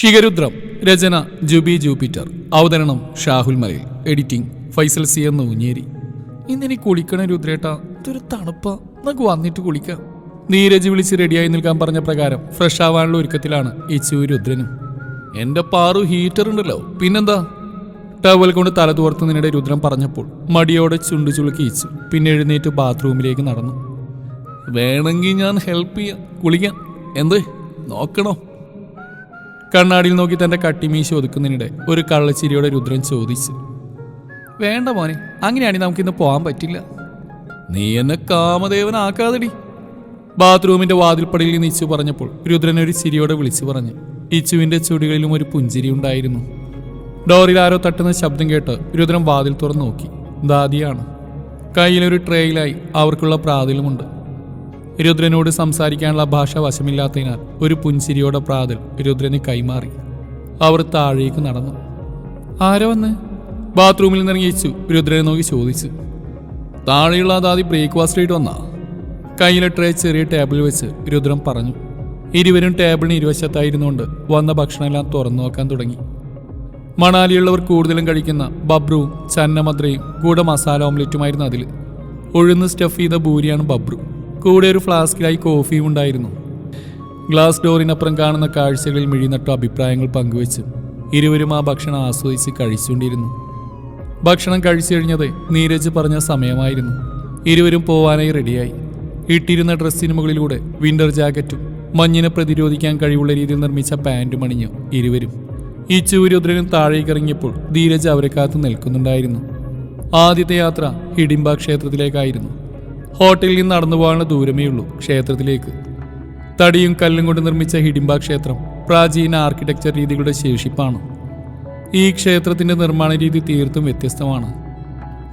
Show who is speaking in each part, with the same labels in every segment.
Speaker 1: ഷിഗരുദ്രം രചന Jubi Jupiter. അവതരണം ഷാഹുൽ മലയിൽ. Editing Faisal C എന്ന് ഊഞ്ഞേരി ഇന്നിനി കുളിക്കണ രുദ്രേട്ട ഇതൊരു തണുപ്പ. നമുക്ക് വന്നിട്ട് കുളിക്കാം. നീരജ് വിളിച്ച് റെഡിയായി നിൽക്കാൻ പറഞ്ഞ പ്രകാരം ഫ്രഷ് ആവാനുള്ള ഒരുക്കത്തിലാണ് ഇച്ചു രുദ്രനും എന്റെ പാറു ഹീറ്റർ ഉണ്ടല്ലോ പിന്നെന്താ? ടവൽ കൊണ്ട് തല തുവർത്തുന്നതിനിടെ രുദ്രം പറഞ്ഞപ്പോൾ മടിയോടെ ചുണ്ടു ചുളുക്കി ഇച്ചു പിന്നെ എഴുന്നേറ്റ് ബാത്റൂമിലേക്ക് നടന്നു. വേണമെങ്കിൽ ഞാൻ ഹെൽപ്പ് ചെയ്യാം. കുളിക്കാം. എന്ത്? നോക്കണോ? കണ്ണാടിയിൽ നോക്കി തന്റെ കട്ടിമീശ ഒതുക്കുന്നതിനിടെ ഒരു കള്ളച്ചിരിയോടെ രുദ്രൻ ചോദിച്ചു വേണ്ട മോനെ അങ്ങനെയാണെങ്കിൽ നമുക്കിന്ന് പോകാൻ പറ്റില്ല. നീ എന്നെ കാമദേവനാക്കാതെടി ബാത്റൂമിന്റെ വാതിൽപ്പടിയിൽ നിന്ന് ഇച്ചു പറഞ്ഞപ്പോൾ രുദ്രൻ ഒരു ചിരിയോടെ വിളിച്ചു പറഞ്ഞു ഇച്ചുവിന്റെ ചുടികളിലും ഒരു പുഞ്ചിരി ഉണ്ടായിരുന്നു. ഡോറിൽ ആരോ തട്ടുന്ന ശബ്ദം കേട്ട് രുദ്രൻ വാതിൽ തുറന്നു നോക്കി ദാദിയാണ്. കയ്യിലൊരു ട്രേയിലായി അവർക്കുള്ള പ്രാതിലുമുണ്ട്. രുദ്രനോട് സംസാരിക്കാനുള്ള ഭാഷ വശമില്ലാത്തതിനാൽ ഒരു പുൻചിരിയോടെ പ്രാതൽ രുദ്രന് കൈമാറി. അവർ താഴേക്ക് നടന്നു. ആരോ വന്ന്? ബാത്റൂമിൽ നിന്നിറങ്ങിച്ചു രുദ്രനെ നോക്കി ചോദിച്ചു. താഴെയുള്ള അതാതി ബ്രേക്ക്ഫാസ്റ്റ് ആയിട്ട് വന്നാ? കയ്യിലെ ട്രേ ചെറിയ ടേബിൾ വെച്ച് രുദ്രൻ പറഞ്ഞു. ഇരുവരും ടേബിളിന് ഇരുവശത്തായിരുന്നുകൊണ്ട് വന്ന ഭക്ഷണമെല്ലാം തുറന്നു നോക്കാൻ തുടങ്ങി. മണാലിയുള്ളവർ കൂടുതലും കഴിക്കുന്ന ബബ്രുവും ചന്നമദ്രയും കൂടെ മസാല ഓംലെറ്റുമായിരുന്നു അതിൽ ഉഴുന്ന് സ്റ്റഫ് ചെയ്ത ബൂരിയാണ് ബബ്രു. കൂടെ ഒരു ഫ്ലാസ്കിലായി കോഫിയും ഉണ്ടായിരുന്നു. ഗ്ലാസ് ഡോറിനപ്പുറം കാണുന്ന കാഴ്ചകളിൽ മിഴിനട്ടു അഭിപ്രായങ്ങൾ പങ്കുവെച്ച് ഇരുവരും ആ ഭക്ഷണം ആസ്വദിച്ച് കഴിച്ചുകൊണ്ടിരുന്നു. ഭക്ഷണം കഴിച്ചു കഴിഞ്ഞത് നീരജ് പറഞ്ഞ സമയമായിരുന്നു. ഇരുവരും പോവാനായി റെഡിയായി. ഇട്ടിരുന്ന ഡ്രസ്സിന് മുകളിലൂടെ വിന്റർ ജാക്കറ്റും മഞ്ഞിനെ പ്രതിരോധിക്കാൻ കഴിവുള്ള രീതിയിൽ നിർമ്മിച്ച പാന്റും അണിഞ്ഞു ഇരുവരും. ഈ ചൂര്യോദ്രനും താഴേക്ക് ഇറങ്ങിയപ്പോൾ ധീരജ് അവരെ കാത്തു നിൽക്കുന്നുണ്ടായിരുന്നു. ആദ്യത്തെ യാത്ര ഹിഡിംബ ക്ഷേത്രത്തിലേക്കായിരുന്നു. ഹോട്ടലിൽ നിന്ന് നടന്നു പോകാനുള്ള ദൂരമേ ഉള്ളൂ ക്ഷേത്രത്തിലേക്ക്. തടിയും കല്ലും കൊണ്ട് നിർമ്മിച്ച ഹിഡിംബ ക്ഷേത്രം പ്രാചീന ആർക്കിടെക്ചർ രീതികളുടെ ശേഷിപ്പാണ്. ഈ ക്ഷേത്രത്തിന്റെ നിർമ്മാണ രീതി തീർത്തും വ്യത്യസ്തമാണ്.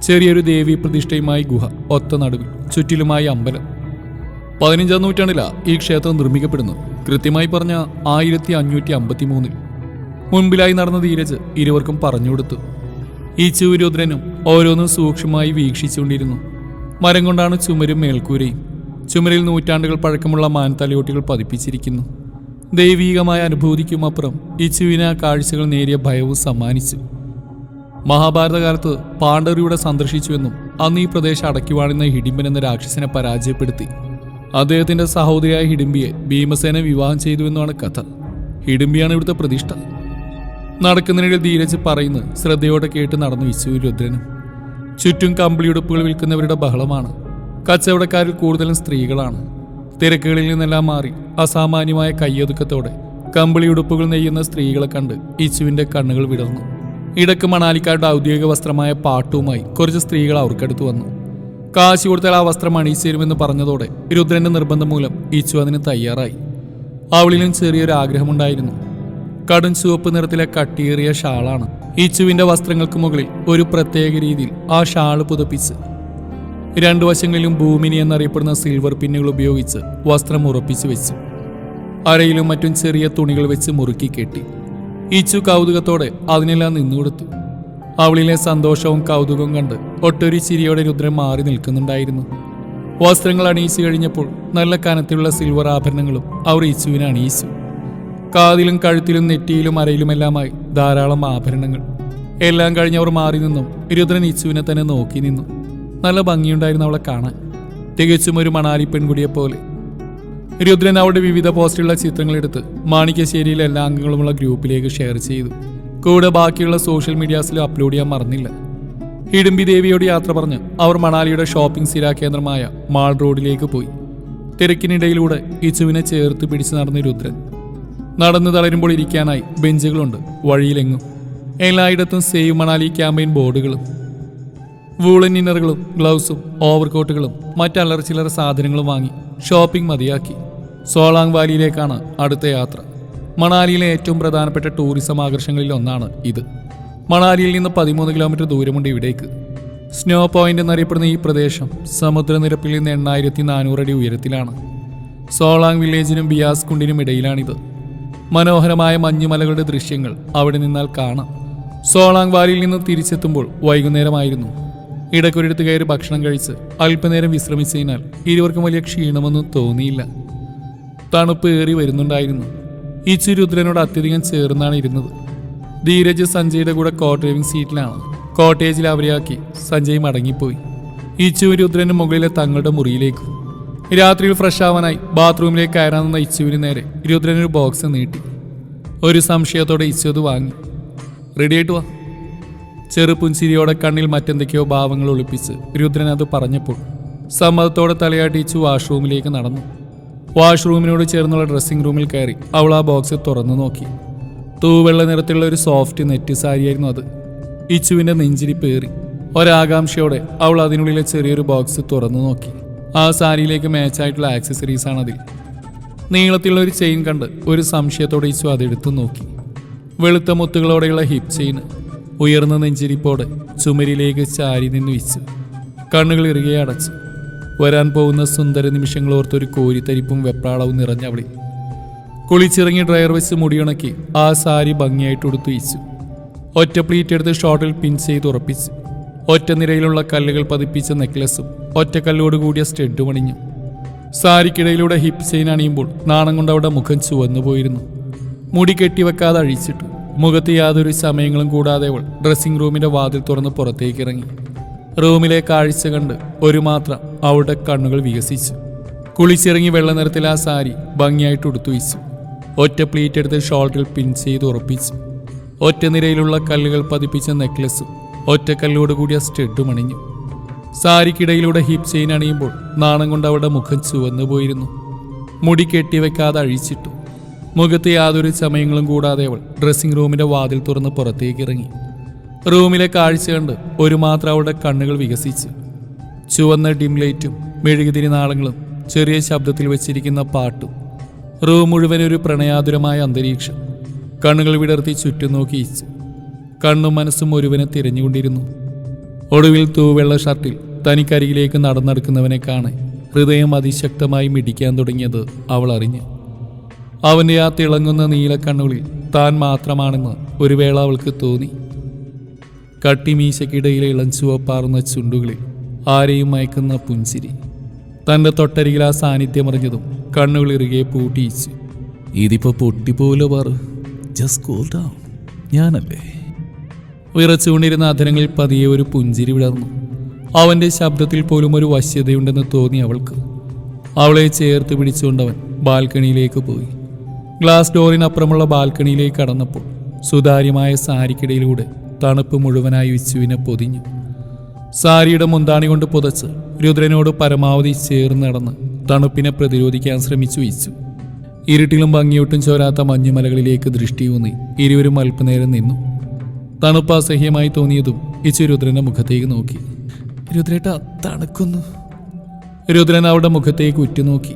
Speaker 1: ചെറിയൊരു ദേവി പ്രതിഷ്ഠയുമായി ഗുഹ ഒത്ത നടുവിൽ ചുറ്റിലുമായി അമ്പലം. പതിനഞ്ചാം നൂറ്റാണ്ടിലാ ഈ ക്ഷേത്രം നിർമ്മിക്കപ്പെടുന്നത്. കൃത്യമായി പറഞ്ഞ ആയിരത്തി അഞ്ഞൂറ്റി അമ്പത്തി മൂന്നിൽ മുൻപിലായി നടന്ന ധീരജ് ഇരുവർക്കും പറഞ്ഞുകൊടുത്തു ഈ ചൂര്യോദ്രനും ഓരോന്നും സൂക്ഷ്മമായി വീക്ഷിച്ചുകൊണ്ടിരുന്നു. മരം കൊണ്ടാണ് ചുമരും മേൽക്കൂരയും. ചുമരിൽ നൂറ്റാണ്ടുകൾ പഴക്കമുള്ള മാൻതലയോട്ടികൾ പതിപ്പിച്ചിരിക്കുന്നു. ദൈവീകമായ അനുഭൂതിക്കുമപ്പുറം ഇച്ചുവിന് ആ കാഴ്ചകൾ നേരിയ ഭയവും സമ്മാനിച്ചു. മഹാഭാരതകാലത്ത് പാണ്ഡവരിയുടെ സന്ദർശിച്ചുവെന്നും അന്ന് ഈ പ്രദേശം അടക്കിവാണെന്ന ഹിഡിംബൻ എന്ന രാക്ഷസനെ പരാജയപ്പെടുത്തി. അദ്ദേഹത്തിന്റെ സഹോദരിയായ ഹിഡിംബിയെ ഭീമസേന വിവാഹം ചെയ്തുവെന്നാണ് കഥ. ഹിഡിംബിയാണ് ഇവിടുത്തെ പ്രതിഷ്ഠ. നടക്കുന്നതിനിടെ ധീരജ് പറയുന്നു ശ്രദ്ധയോടെ കേട്ട് നടന്നു രുദ്രനും. ചുറ്റും കമ്പിളിയുടുപ്പുകൾ വിൽക്കുന്നവരുടെ ബഹളമാണ്. കച്ചവടക്കാരിൽ കൂടുതലും സ്ത്രീകളാണ്. തിരക്കുകളിൽ നിന്നെല്ലാം മാറി അസാമാന്യമായ കയ്യൊതുക്കത്തോടെ കമ്പിളിയുടുപ്പുകൾ നെയ്യുന്ന സ്ത്രീകളെ കണ്ട് ഇച്ചുവിന്റെ കണ്ണുകൾ വിടർന്നു. ഇടയ്ക്ക് മണാലിക്കാരുടെ ഔദ്യോഗിക വസ്ത്രമായ പാട്ടുമായി കുറച്ച് സ്ത്രീകൾ അവർക്കടുത്ത് വന്നു. കാശ് കൊടുത്താൽ ആ വസ്ത്രം അണിയിച്ചേരുമെന്ന് പറഞ്ഞതോടെ രുദ്രന്റെ നിർബന്ധം മൂലം ഇച്ചു അതിന് തയ്യാറായി. അവളിലും ചെറിയൊരു ആഗ്രഹമുണ്ടായിരുന്നു. കടും ചുവപ്പ് നിറത്തിലെ കട്ടിയേറിയ ഷാളാണ്. ഇച്ചുവിന്റെ വസ്ത്രങ്ങൾക്ക് മുകളിൽ ഒരു പ്രത്യേക രീതിയിൽ ആ ഷാൾ പുതപ്പിച്ച് രണ്ടു വശങ്ങളിലും ഭൂമിനി എന്നറിയപ്പെടുന്ന സിൽവർ പിന്നുകൾ ഉപയോഗിച്ച് വസ്ത്രം ഉറപ്പിച്ചു വെച്ചു അരയിലും മറ്റും ചെറിയ തുണികൾ വെച്ച് മുറുക്കി കെട്ടി. ഈച്ചു കൗതുകത്തോടെ അതിനെല്ലാം നിന്നുകൊടുത്തു അവളിലെ സന്തോഷവും കൗതുകവും കണ്ട് ഒട്ടൊരു ചിരിയോടെ രുദ്രൻ മാറി നിൽക്കുന്നുണ്ടായിരുന്നു. വസ്ത്രങ്ങൾ അണിയിച്ചു കഴിഞ്ഞപ്പോൾ നല്ല കനത്തിലുള്ള സിൽവർ ആഭരണങ്ങളും അവർ ഈച്ചുവിനെ അണിയിച്ചു. കാതിലും കഴുത്തിലും നെറ്റിയിലും അരയിലുമെല്ലാമായി ധാരാളം ആഭരണങ്ങൾ. എല്ലാം കഴിഞ്ഞവർ മാറി നിന്നും. രുദ്രൻ ഇച്ചുവിനെ തന്നെ നോക്കി നിന്നു. നല്ല ഭംഗിയുണ്ടായിരുന്നു അവളെ കാണാൻ. തികച്ചും ഒരു മണാലി പെൺകുടിയെ പോലെ. രുദ്രൻ അവളുടെ വിവിധ പോസ്റ്റിലുള്ള ചിത്രങ്ങളെടുത്ത് മാണിക്യശ്ശേരിയിലെ എല്ലാ അംഗങ്ങളുമുള്ള ഗ്രൂപ്പിലേക്ക് ഷെയർ ചെയ്തു. കൂടെ ബാക്കിയുള്ള സോഷ്യൽ മീഡിയാസിലും അപ്ലോഡ് ചെയ്യാൻ മറന്നില്ല. ഇടുമ്പി ദേവിയോട് യാത്ര പറഞ്ഞ് അവർ മണാലിയുടെ ഷോപ്പിംഗ് സ്ഥിരാ കേന്ദ്രമായ മാൾ റോഡിലേക്ക് പോയി. തിരക്കിനിടയിലൂടെ ഇച്ചുവിനെ ചേർത്ത് പിടിച്ചു നടന്ന രുദ്രൻ നടന്നു തളരുമ്പോൾ ഇരിക്കാനായി ബെഞ്ചുകളുണ്ട് വഴിയിലെങ്ങും. എല്ലായിടത്തും സേവ് മണാലി ക്യാമ്പയിൻ ബോർഡുകളും വൂളൻ ഇന്നറുകളും ഗ്ലൗസും ഓവർകോട്ടുകളും മറ്റല്ലറ ചില്ലറ സാധനങ്ങളും വാങ്ങി ഷോപ്പിംഗ് മതിയാക്കി. സോളാങ് വാലിയിലേക്കാണ് അടുത്ത യാത്ര. മണാലിയിലെ ഏറ്റവും പ്രധാനപ്പെട്ട ടൂറിസം ആകർഷണങ്ങളിൽ ഒന്നാണ് ഇത്. മണാലിയിൽ നിന്ന് പതിമൂന്ന് കിലോമീറ്റർ ദൂരമുണ്ട് ഇവിടേക്ക്. സ്നോ പോയിന്റ് എന്നറിയപ്പെടുന്ന ഈ പ്രദേശം സമുദ്രനിരപ്പിൽ നിന്ന് എണ്ണായിരത്തി നാനൂറ് അടി ഉയരത്തിലാണ്. സോളാങ് വില്ലേജിനും ബിയാസ് കുണ്ടിനും ഇടയിലാണിത്. മനോഹരമായ മഞ്ഞുമലകളുടെ ദൃശ്യങ്ങൾ അവിടെ നിന്നാൽ കാണാം. സോളാങ് വാലിയിൽ നിന്ന് തിരിച്ചെത്തുമ്പോൾ വൈകുന്നേരമായിരുന്നു. ഇടയ്ക്കൊരിടത്ത് കയറി ഭക്ഷണം കഴിച്ച് അല്പനേരം വിശ്രമിച്ചതിനാൽ ഇരുവർക്കും വലിയ ക്ഷീണമൊന്നും തോന്നിയില്ല. തണുപ്പ് ഏറി വരുന്നുണ്ടായിരുന്നു. ഇച്ചു രുദ്രനോട് അത്യധികം ചേർന്നാണ് ഇരുന്നത്. ധീരജ് സഞ്ജയുടെ കൂടെ കോ ഡ്രൈവിംഗ് സീറ്റിലാണ്. കോട്ടേജിൽ അവരെയാക്കി സഞ്ജയ് മടങ്ങിപ്പോയി. ഇച്ചു രുദ്രനും മുകളിലെ തങ്ങളുടെ മുറിയിലേക്ക് രാത്രിയിൽ ഫ്രഷ് ആവാനായി ബാത്റൂമിലേക്ക് കയറാൻ നിന്ന ഇച്ചുവിന് നേരെ രുദ്രനൊരു ബോക്സ് നീട്ടി. ഒരു സംശയത്തോടെ ഇച്ചു അത് വാങ്ങി. റെഡിയായിട്ട് വാ. ചെറുപുഞ്ചിരിയോടെ കണ്ണിൽ മറ്റെന്തൊക്കെയോ ഭാവങ്ങൾ ഒളിപ്പിച്ച് രുദ്രൻ അത് പറഞ്ഞപ്പോൾ സമ്മതത്തോടെ തലയാട്ടി ഇച്ചു വാഷ്റൂമിലേക്ക് നടന്നു. വാഷ്റൂമിനോട് ചേർന്നുള്ള ഡ്രസ്സിംഗ് റൂമിൽ കയറി അവൾ ആ ബോക്സ് തുറന്നു നോക്കി. തൂവെള്ള നിറത്തിലുള്ള ഒരു സോഫ്റ്റ് നെറ്റ് സാരിയായിരുന്നു അത്. ഇച്ചുവിന്റെ നെഞ്ചിരി പേറി. ഒരാകാംക്ഷയോടെ അവൾ അതിനുള്ളിലെ ചെറിയൊരു ബോക്സ് തുറന്നു നോക്കി. ആ സാരിയിലേക്ക് മാച്ചായിട്ടുള്ള ആക്സസറീസ് ആണ് അതിൽ. നീളത്തിലുള്ള ഒരു ചെയിൻ കണ്ട് ഒരു സംശയത്തോടെ ഇച്ചു അതെടുത്തു നോക്കി. വെളുത്ത മുത്തുകളോടെയുള്ള ഹിപ് ചെയിൻ ഉയർന്ന നെഞ്ചിരിപ്പോടെ ചുമരിലേക്ക് ചാരി നിന്ന് വെച്ചു കണ്ണുകൾ ഇറുകെ അടച്ചു. വരാൻ പോകുന്ന സുന്ദര നിമിഷങ്ങൾ ഓർത്തൊരു കോരിത്തരിപ്പും വെപ്രാളവും നിറഞ്ഞവളി കുളിച്ചിറങ്ങി ഡ്രയർ വെച്ച് മുടിയുണക്കി ആ സാരി ഭംഗിയായിട്ട് ഉടുത്തു വെച്ചു ഒറ്റ പ്ലീറ്റ് എടുത്ത് ഷോർട്ടിൽ പിൻ ചെയ്ത് ഉറപ്പിച്ചു. ഒറ്റ നിരയിലുള്ള കല്ലുകൾ പതിപ്പിച്ച നെക്ലസും ഒറ്റക്കല്ലോട് കൂടിയ സ്റ്റെഡ് പണിഞ്ഞു സാരിക്കിടയിലൂടെ ഹിപ്പ് ചെയിൻ അണിയുമ്പോൾ നാണം കൊണ്ട് അവിടെ മുഖം ചുവന്നു പോയിരുന്നു. മുടി കെട്ടിവെക്കാതെ അഴിച്ചിട്ടു. മുഖത്ത് യാതൊരു സമയങ്ങളും കൂടാതെ അവൾ ഡ്രസ്സിംഗ് റൂമിന്റെ വാതിൽ തുറന്ന് പുറത്തേക്ക് ഇറങ്ങി. റൂമിലെ കാഴ്ച കണ്ട് ഒരു മാത്രം അവളുടെ കണ്ണുകൾ വികസിച്ചു. കുളിച്ചിറങ്ങി വെള്ള നിറത്തിൽ ആ സാരി ഭംഗിയായിട്ട് ഉടുത്തു വെച്ചു ഒറ്റ പ്ലീറ്റ് എടുത്ത് ഷോൾട്ടിൽ പിൻ ചെയ്ത് ഉറപ്പിച്ചു. ഒറ്റ നിരയിലുള്ള കല്ലുകൾ പതിപ്പിച്ച നെക്ലസും ഒറ്റ കല്ലോട് കൂടിയ സ്റ്റെഡും അണിഞ്ഞു. സാരിക്കിടയിലൂടെ ഹിപ് ചെയിൻ അണിയുമ്പോൾ നാണം കൊണ്ട് അവളുടെ മുഖം ചുവന്നു പോയിരുന്നു. മുടി കെട്ടിവെക്കാതെ അഴിച്ചിട്ടു. മുഖത്ത് യാതൊരു ചമയങ്ങളും കൂടാതെ അവൾ ഡ്രസ്സിംഗ് റൂമിന്റെ വാതിൽ തുറന്ന് പുറത്തേക്ക് ഇറങ്ങി. റൂമിലെ കാഴ്ച കണ്ട് ഒരു മാത്രം അവളുടെ കണ്ണുകൾ വികസിച്ച്. ചുവന്ന ഡിം ലൈറ്റും മെഴുകുതിരി നാളങ്ങളും ചെറിയ ശബ്ദത്തിൽ വെച്ചിരിക്കുന്ന പാട്ടും. റൂം മുഴുവൻ ഒരു പ്രണയാതുരമായ അന്തരീക്ഷം. കണ്ണുകൾ വിടർത്തി ചുറ്റും നോക്കി കണ്ണും മനസ്സും ഒരുവനെ തിരഞ്ഞുകൊണ്ടിരുന്നു. ഒടുവിൽ തൂവെള്ള ഷർട്ടിൽ തനിക്കരികിലേക്ക് നടന്നെടുക്കുന്നവനെ കാണെ ഹൃദയം അതിശക്തമായി മിടിക്കാൻ തുടങ്ങിയത് അവൾ അറിഞ്ഞു. അവന്റെ ആ തിളങ്ങുന്ന നീലക്കണ്ണുകളിൽ താൻ മാത്രമാണെന്ന് ഒരു വേള അവൾക്ക് തോന്നി. കട്ടിമീശക്കിടയിലെ ഇളം ചുവപ്പാർന്ന ചുണ്ടുകളിൽ ആരെയും മയക്കുന്ന പുഞ്ചിരി തന്റെ തൊട്ടരികിൽ ആ സാന്നിധ്യമറിഞ്ഞതും കണ്ണുകൾ ഇറുകെ പൂട്ടിയിച്ചു.
Speaker 2: ഇതിപ്പോ പൊട്ടിപ്പോലോ പറ. ജസ്റ്റ് കൂൾ ഡൗൺ ഞാനല്ലേ?
Speaker 1: വിറച്ചുകൊണ്ടിരുന്ന അധരങ്ങളിൽ പതിയെ ഒരു പുഞ്ചിരി വിടർന്നു അവന്റെ ശബ്ദത്തിൽ പോലും ഒരു വശ്യതയുണ്ടെന്ന് തോന്നി അവൾക്ക്. അവളെ ചേർത്ത് പിടിച്ചുകൊണ്ടവൻ ബാൽക്കണിയിലേക്ക് പോയി. ഗ്ലാസ് ഡോറിനപ്പുറമുള്ള ബാൽക്കണിയിലേക്ക് കടന്നപ്പോൾ സുതാര്യമായ സാരിക്കിടയിലൂടെ തണുപ്പ് മുഴുവനായി വിച്ചുവിനെ പൊതിഞ്ഞു. സാരിയുടെ മുന്താണി കൊണ്ട് പുതച്ച് രുദ്രനോട് പരമാവധി ചേർന്ന് നടന്ന് തണുപ്പിനെ പ്രതിരോധിക്കാൻ ശ്രമിച്ചു വിച്ചു. ഇരുട്ടിലും ഭംഗിയൊട്ടും ചോരാത്ത മഞ്ഞുമലകളിലേക്ക് ദൃഷ്ടിയൂന്നി ഇരുവരും അല്പനേരം നിന്നു. തണുപ്പ് അസഹ്യമായി തോന്നിയതും ഇച്ചു രുദ്രന്റെ മുഖത്തേക്ക് നോക്കി. രുദ്രേട്ട തണുക്കുന്നു. രുദ്രൻ അവളുടെ മുഖത്തേക്ക് ഉറ്റുനോക്കി.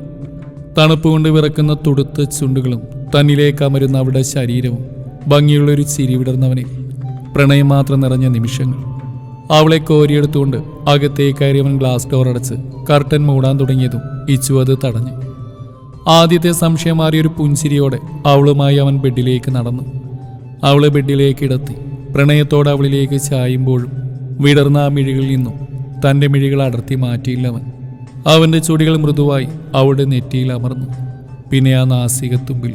Speaker 1: തണുപ്പ് കൊണ്ട് വിറക്കുന്ന തുടുത്ത ചുണ്ടുകളും തന്നിലേക്ക് അമരുന്ന അവളുടെ ശരീരവും ഭംഗിയുള്ളൊരു ചിരി വിടർന്നവനെ പ്രണയം മാത്രം നിറഞ്ഞ നിമിഷങ്ങൾ. അവളെ കോരിയെടുത്തുകൊണ്ട് അകത്തേക്ക് കയറിയവൻ ഗ്ലാസ് ഡോർ അടച്ച് കർട്ടൻ മൂടാൻ തുടങ്ങിയതും ഇച്ചു അത് തടഞ്ഞു. ആദ്യത്തെ സംശയം മാറിയൊരു പുഞ്ചിരിയോടെ അവളുമായി അവൻ ബെഡിലേക്ക് നടന്നു. അവളെ ബെഡിലേക്ക് ഇടത്തി പ്രണയത്തോടെ അവളിലേക്ക് ചായുമ്പോഴും വിടർന്ന ആ മിഴികളിൽ നിന്നും തന്റെ മിഴികൾ അടർത്തി മാറ്റിയില്ലവൻ അവന്റെ ചുടികൾ മൃദുവായി അവളുടെ നെറ്റിയിൽ അമർന്നു. പിന്നെ ആ നാസികത്തുമ്പിൽ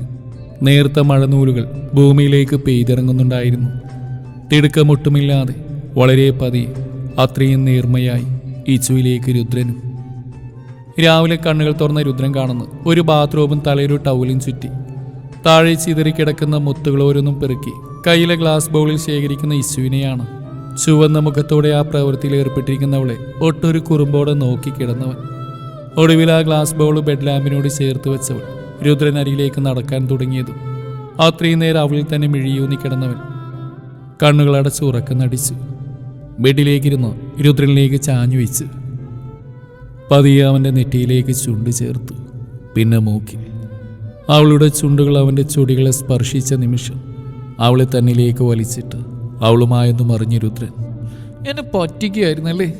Speaker 1: നേർത്ത മഴനൂലുകൾ ഭൂമിയിലേക്ക് പെയ്തിറങ്ങുന്നുണ്ടായിരുന്നു. തിടുക്കമൊട്ടുമില്ലാതെ വളരെ പതിയെ അത്രയും നേർമയായി ഇച്ചുവിലേക്ക് രുദ്രനും. രാവിലെ കണ്ണുകൾ തുറന്ന രുദ്രൻ കാണുന്ന. ഒരു ബാത്റൂമും തലയൊരു ടൗലും ചുറ്റി. താഴെ ചിതറിക്കിടക്കുന്ന മുത്തുകളോരൊന്നും പെറുക്കി കയ്യിലെ ഗ്ലാസ് ബൗളിൽ ശേഖരിക്കുന്ന ഇശുവിനെയാണ് ചുവന്ന മുഖത്തോടെ ആ പ്രവൃത്തിയിൽ ഏർപ്പെട്ടിരിക്കുന്നവളെ ഒട്ടൊരു കുറുമ്പോടെ നോക്കി കിടന്നവൻ. ഒടുവിൽ ആ ഗ്ലാസ് ബൗൾ ബെഡ് ലാമ്പിനോട് ചേർത്ത് വെച്ചവൾ രുദ്രനരിയിലേക്ക് നടക്കാൻ തുടങ്ങിയതും അത്രയും നേരം അവളിൽ തന്നെ മിഴിയൂന്നി കിടന്നവൻ കണ്ണുകളടച്ച് ഉറക്കം നടിച്ചു. ബെഡിലേക്കിരുന്ന് രുദ്രനിലേക്ക് ചാഞ്ഞു വെച്ച് പതിയെ അവന്റെ നെറ്റിയിലേക്ക് ചുണ്ട് ചേർത്തു. പിന്നെ മൂക്കി. അവളുടെ ചുണ്ടുകൾ അവന്റെ ചുടികളെ സ്പർശിച്ച നിമിഷം അവളെ തന്നിലേക്ക് വലിച്ചിട്ട് അവളുമായെന്നും അറിഞ്ഞു രുദ്രൻ. എന്നെ പറ്റിക്കുകയായിരുന്നല്ലേ?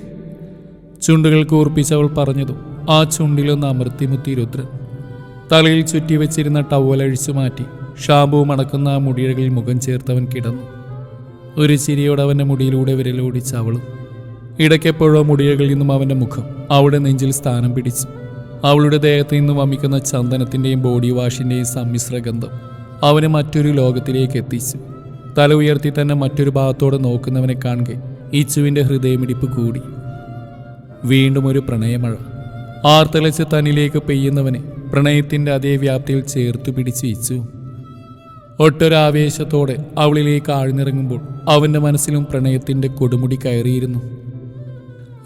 Speaker 1: ചുണ്ടുകൾ കൂർപ്പിച്ച് അവൾ പറഞ്ഞതും ആ ചുണ്ടിലൊന്ന് അമർത്തിമുത്തി രുദ്രൻ. തലയിൽ ചുറ്റി വെച്ചിരുന്ന ടവൽ അഴിച്ചു മാറ്റി ഷാമ്പുവും അടക്കുന്ന ആ മുടിയഴകളിൽ മുഖം ചേർത്തവൻ കിടന്നു. ഒരു ചിരിയോടെ അവന്റെ മുടിയിലൂടെ വിരലോടിച്ച് അവളും ഇടയ്ക്കെപ്പോഴോ മുടിയകളിൽ നിന്നും അവന്റെ മുഖം അവളുടെ നെഞ്ചിൽ സ്ഥാനം പിടിച്ചു. അവളുടെ ദേഹത്ത് നിന്നും വമിക്കുന്ന ചന്ദനത്തിന്റെയും ബോഡി വാഷിന്റെയും സമ്മിശ്ര ഗന്ധം അവനെ മറ്റൊരു ലോകത്തിലേക്ക് എത്തിച്ചു. തല ഉയർത്തി തന്നെ മറ്റൊരു ഭാഗത്തോടെ നോക്കുന്നവനെ കാണുക ഇച്ചുവിന്റെ ഹൃദയമിടിപ്പ് കൂടി. വീണ്ടും ഒരു പ്രണയമഴ. ആർത്തലച്ച് തന്നിലേക്ക് പെയ്യുന്നവനെ പ്രണയത്തിന്റെ അതേ വ്യാപ്തിയിൽ ചേർത്തു പിടിച്ച് ഇച്ചു ഒട്ടൊരാവേശത്തോടെ അവളിലേക്ക് ആഴ്ന്നിറങ്ങുമ്പോൾ അവന്റെ മനസ്സിലും പ്രണയത്തിന്റെ കൊടുമുടി കയറിയിരുന്നു.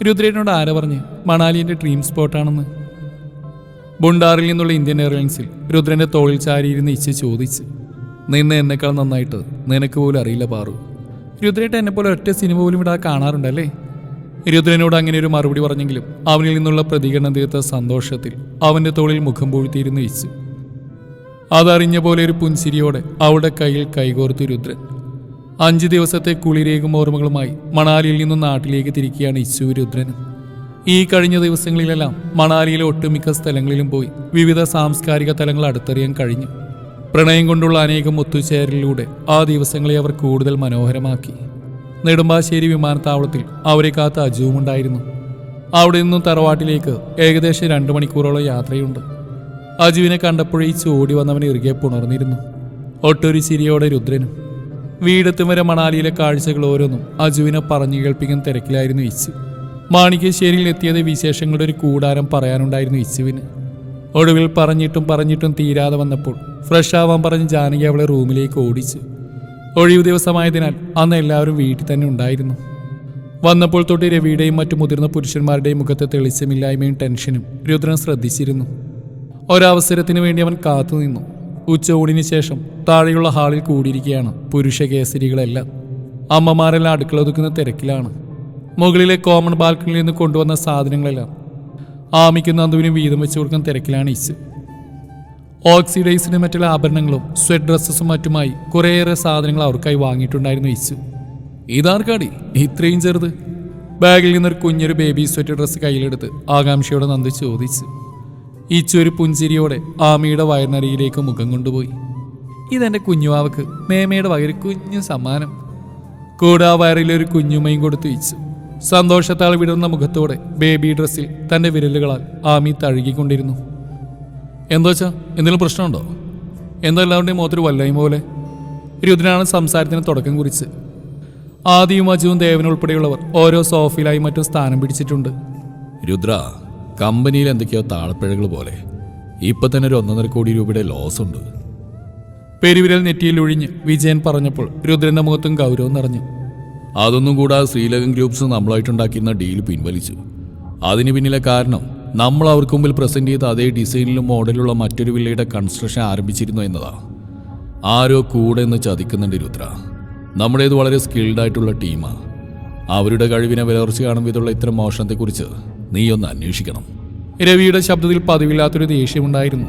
Speaker 1: രുദ്രേനോട് ആര പറഞ്ഞ് മണാലിന്റെ ഡ്രീം സ്പോട്ടാണെന്ന് ബുണ്ടാറിൽ നിന്നുള്ള ഇന്ത്യൻ എയർലൈൻസിൽ രുദ്രന്റെ തോളിൽ ചാരിയിരുന്ന് ഇച്ച് ചോദിച്ച് നിന്ന് എന്നെക്കാൾ നന്നായിട്ട് നിനക്ക് പോലും അറിയില്ല പാറു. രുദ്രേട്ട എന്നെ പോലെ ഒറ്റ സിനിമ പോലും ഇവിടെ കാണാറുണ്ടല്ലേ? രുദ്രനോട് അങ്ങനെ ഒരു മറുപടി പറഞ്ഞെങ്കിലും അവനിൽ നിന്നുള്ള പ്രതികരണം തീർത്ത സന്തോഷത്തിൽ അവന്റെ തോളിൽ മുഖം പൂഴ്ത്തിയിരുന്നു ഇച്ചു അതറിഞ്ഞ പോലെ ഒരു പുൻസിരിയോടെ അവളുടെ കയ്യിൽ കൈകോർത്തു രുദ്രൻ. അഞ്ച് ദിവസത്തെ കുളിരേകും ഓർമ്മകളുമായി മണാലിയിൽ നിന്നും നാട്ടിലേക്ക് തിരിക്കുകയാണ് ഇച്ചു രുദ്രനും. ഈ കഴിഞ്ഞ ദിവസങ്ങളിലെല്ലാം മണാലിയിലെ ഒട്ടുമിക്ക സ്ഥലങ്ങളിലും പോയി വിവിധ സാംസ്കാരിക തലങ്ങൾ അടുത്തറിയാൻ കഴിഞ്ഞു. പ്രണയം കൊണ്ടുള്ള അനേകം ഒത്തുചേരലിലൂടെ ആ ദിവസങ്ങളെ അവർ കൂടുതൽ മനോഹരമാക്കി. നെടുമ്പാശ്ശേരി വിമാനത്താവളത്തിൽ അവരെ കാത്ത് അജുവുമുണ്ടായിരുന്നു. അവിടെ നിന്നും തറവാട്ടിലേക്ക് ഏകദേശം രണ്ട് മണിക്കൂറോളം യാത്രയുണ്ട്. അജുവിനെ കണ്ടപ്പോഴേ ചോടി വന്നവൻ ഇറുകെ പുണർന്നിരുന്നു. ഒട്ടൊരു ചിരിയോടെ രുദ്രനും വീടെത്തും വരെ മണാലിയിലെ കാഴ്ചകൾ ഓരോന്നും അജുവിനെ പറഞ്ഞു കേൾപ്പിക്കാൻ തിരക്കിലായിരുന്നു ഇച്ചു. മാണിക്യശ്ശേരിയിൽ എത്തിയത് വിശേഷങ്ങളുടെ ഒരു കൂടാരം പറയാനുണ്ടായിരുന്നു ഇസുവിന് ഒടുവിൽ പറഞ്ഞിട്ടും പറഞ്ഞിട്ടും തീരാതെ വന്നപ്പോൾ ഫ്രഷ് ആവാൻ പറഞ്ഞ് ജാനകി അവളെ റൂമിലേക്ക് ഓടിച്ചു. ഒഴിവു ദിവസമായതിനാൽ അന്ന് എല്ലാവരും വീട്ടിൽ തന്നെ ഉണ്ടായിരുന്നു. വന്നപ്പോൾ തൊട്ട് രവിയുടെയും മറ്റു മുതിർന്ന പുരുഷന്മാരുടെയും മുഖത്തെ തെളിച്ചമില്ലായ്മയും ടെൻഷനും രുദ്രൻ ശ്രദ്ധിച്ചിരുന്നു. ഒരവസരത്തിന് വേണ്ടി അവൻ കാത്തുനിന്നു ഉച്ചയൂണിന് ശേഷം താഴെയുള്ള ഹാളിൽ കൂടിയിരിക്കുകയാണ് പുരുഷ കേസരികളെല്ലാം അമ്മമാരെല്ലാം അടുക്കള ഒതുക്കുന്ന തിരക്കിലാണ്. മുകളിലെ കോമൺ ബാൽക്കണിയിൽ നിന്ന് കൊണ്ടുവന്ന സാധനങ്ങളെല്ലാം ആമിക്കും നന്ദുവിനും വീതം വെച്ച് കൊടുക്കാൻ തിരക്കിലാണ് ഈസ് ഓക്സിഡൈസിന് മറ്റുള്ള ആഭരണങ്ങളും സ്വെറ്റ് ഡ്രസ്സസും മറ്റുമായി കുറേയേറെ സാധനങ്ങൾ അവർക്കായി വാങ്ങിയിട്ടുണ്ടായിരുന്നു ഇച്ചു ഇതാർക്കാടി? ഇത്രയും ചെറുത്. ബാഗിൽ നിന്നൊരു കുഞ്ഞൊരു ബേബി സ്വെറ്റ് ഡ്രസ്സ് കയ്യിലെടുത്ത് ആകാംക്ഷയോടെ നന്ദി ചോദിച്ചു. ഈച്ചൊരു ഒരു പുഞ്ചിരിയോടെ ആമിയുടെ വയറിനരിയിലേക്ക് മുഖം കൊണ്ടുപോയി. ഇതെന്റെ കുഞ്ഞുവാവക്ക് മേമയുടെ വയറിൽ കുഞ്ഞു സമ്മാനം. കൂടെ ആ വയറിലൊരു കുഞ്ഞുമയും കൊടുത്തു ഇച്ചു സന്തോഷത്താൽ വിടർന്ന മുഖത്തോടെ ബേബി ഡ്രസ്സിൽ തന്റെ വിരലുകളാൽ ആമി തഴുകിക്കൊണ്ടിരുന്നു. എന്താ വെച്ചാ എന്തെങ്കിലും പ്രശ്നമുണ്ടോ? എന്താ എല്ലാവരുടെയും മുഖത്തൊരു വല്ലായ്മ പോലെ? രുദ്രനാണ് സംസാരത്തിന് തുടക്കം കുറിച്ച്. ആദിയും അജുവും ദേവനുൾപ്പെടെയുള്ളവർ ഓരോ സോഫിലായി മറ്റും സ്ഥാനം പിടിച്ചിട്ടുണ്ട്.
Speaker 2: രുദ്ര കമ്പനിയിൽ എന്തൊക്കെയോ താളപ്പിഴകൾ പോലെ. ഇപ്പൊ തന്നെ ഒരു ഒന്നൊന്നര കോടി രൂപയുടെ ലോസ് ഉണ്ട്.
Speaker 1: പെരുവിരൽ നെറ്റിയിൽ ഒഴിഞ്ഞ് വിജയൻ പറഞ്ഞപ്പോൾ രുദ്രന്റെ മുഖത്തും ഗൗരവം നിറഞ്ഞു.
Speaker 2: അതൊന്നും കൂടാതെ ശ്രീലകൻ ഗ്രൂപ്പ്സ് നമ്മളായിട്ടുണ്ടാക്കിയിരുന്ന ഡീൽ പിൻവലിച്ചു. അതിന് പിന്നിലെ കാരണം നമ്മൾ അവർക്ക് മുമ്പിൽ പ്രസന്റ് ചെയ്ത അതേ ഡിസൈനിലും മോഡലുള്ള മറ്റൊരു വില്ലയുടെ കൺസ്ട്രക്ഷൻ ആരംഭിച്ചിരുന്നു എന്നതാണ്. ആരോ കൂടെ എന്ന് ചതിക്കുന്നുണ്ട് രുദ്ര. നമ്മുടേത് വളരെ സ്കിൽഡ് ആയിട്ടുള്ള ടീമാണ് അവരുടെ കഴിവിനെ വിലർച്ച കാണും വിധമുള്ള ഇത്തരം മോഷണത്തെക്കുറിച്ച് നീ ഒന്ന് അന്വേഷിക്കണം.
Speaker 1: രവിയുടെ ശബ്ദത്തിൽ പതിവില്ലാത്തൊരു ദേഷ്യമുണ്ടായിരുന്നു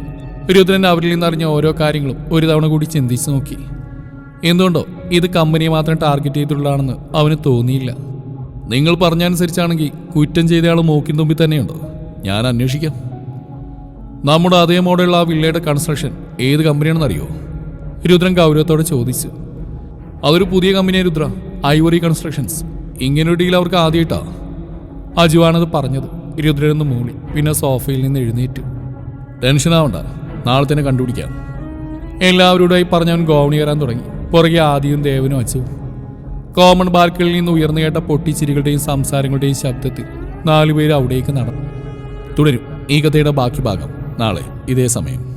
Speaker 1: രുദ്രൻ അവരിൽ നിന്നറിഞ്ഞ ഓരോ കാര്യങ്ങളും ഒരു തവണ കൂടി ചിന്തിച്ചു നോക്കി. എന്തുകൊണ്ടോ? ഇത് കമ്പനിയെ മാത്രം ടാർഗറ്റ് ചെയ്തിട്ടുള്ളതാണെന്ന് അവന് തോന്നിയില്ല. നിങ്ങൾ പറഞ്ഞനുസരിച്ചാണെങ്കിൽ കുറ്റം ചെയ്തയാൾ മൂക്കിൻ തുമ്പി തന്നെയുണ്ടോ? ഞാൻ അന്വേഷിക്കാം. നമ്മുടെ അതേ മോഡലുള്ള ആ വില്ലയുടെ കൺസ്ട്രക്ഷൻ ഏത് കമ്പനിയാണെന്ന് അറിയോ രുദ്രൻ ഗൗരവത്തോടെ ചോദിച്ചു. അതൊരു പുതിയ കമ്പനിയാണ് രുദ്ര. ഐവറി കൺസ്ട്രക്ഷൻസ് ഇങ്ങനൊരു ഡീൽ അവർക്ക് ആദ്യമായിട്ടാ. അജുവാണത് പറഞ്ഞത്. രുദ്രനൊന്ന് മൂളി. പിന്നെ സോഫയിൽ നിന്ന് എഴുന്നേറ്റു. ടെൻഷനാവണ്ട നാളെ തന്നെ കണ്ടുപിടിക്കാം. എല്ലാവരോടായി പറഞ്ഞവൻ ഗോവണി വരാൻ തുടങ്ങി. പുറകെ ആദിയും ദേവനും അച്ചു കോമൺ ബാർക്കുകളിൽ നിന്ന് ഉയർന്നു കേട്ട പൊട്ടിച്ചിരികളുടെയും സംസാരങ്ങളുടെയും ശബ്ദത്തിൽ നാലുപേരും അവിടേക്ക് നടന്നു. തുടരും ഈ കഥയുടെ ബാക്കി ഭാഗം നാളെ ഇതേ സമയം.